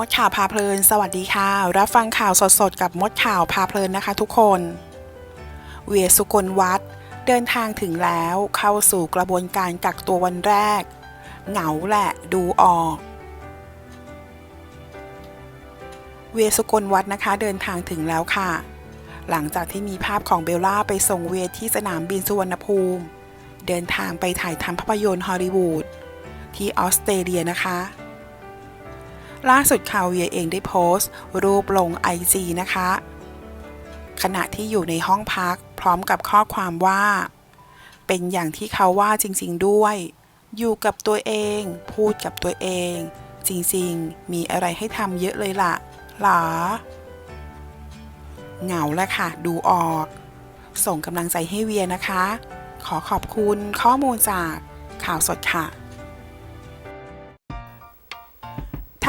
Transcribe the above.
มดข่าวพาเพลิน สวัสดีค่ะ รับฟังข่าวสดๆ กับมดข่าวพาเพลินนะคะทุกคน เวียสุกลวัฒน์เดินทางถึงแล้วเข้าสู่กระบวนการกักตัววันแรก เหงาแหละดูออก เวียสุกลวัฒน์นะคะเดินทางถึงแล้วค่ะ หลังจากที่มีภาพของเบลล่าไปส่งเวียที่สนามบินสุวรรณภูมิ เดินทางไปถ่ายทำภาพยนตร์ฮอลลีวูดที่ออสเตรเลียนะคะ ล่าสุดข่าเวียเองได้โพสต์ รูปลง IG นะคะ ขณะที่อยู่ในห้องพักพร้อมกับข้อความว่า เป็นอย่างที่เขาว่าจริงๆด้วย อยู่กับตัวเอง พูดกับตัวเอง จริงๆ มีอะไรให้ทำเยอะเลยล่ะหรอเหงาแล้วค่ะ ดูออก ส่งกำลังใจให้เวียนะคะ ขอขอบคุณข้อมูลจากข่าวสดค่ะ